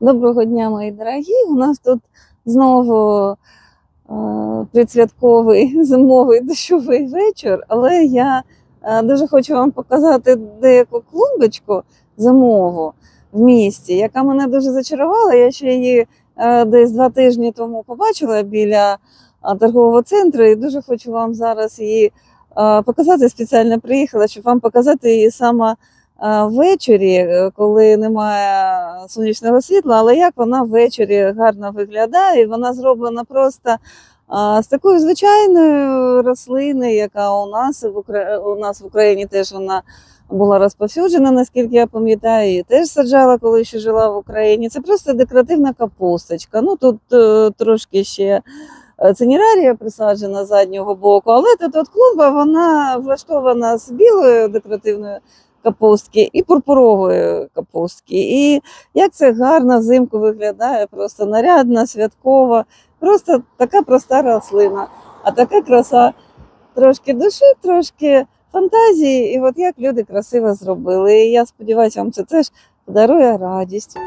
Доброго дня, мої дорогі. У нас тут знову е, предсвятковий зимовий дощовий вечір, але я е, дуже хочу вам показати деяку клумбочку зимову в місті, яка мене дуже зачарувала. Я ще її е, десь два тижні тому побачила біля е, торгового центру і дуже хочу вам зараз її е, показати. Спеціально приїхала, щоб вам показати її саме ввечері, е, коли немає сонячного світла, але як вона ввечері гарно виглядає, вона зроблена просто з такої звичайної рослини, яка у нас в Укра... у нас в Україні теж вона була розповсюджена, наскільки я пам'ятаю, її теж саджала, коли ще жила в Україні. Це просто декоративна капусточка. Ну тут е, трошки ще. е, Цинерарія присаджена заднього боку, але тут от клумба вона влаштована з білою декоративною капустки і пурпурової капустки. І як це гарно взимку виглядає, просто нарядна, святкова, просто така проста рослина, а така краса трошки душі, трошки фантазії. І от як люди красиво зробили. І я сподіваюся, вам це теж подарує радість.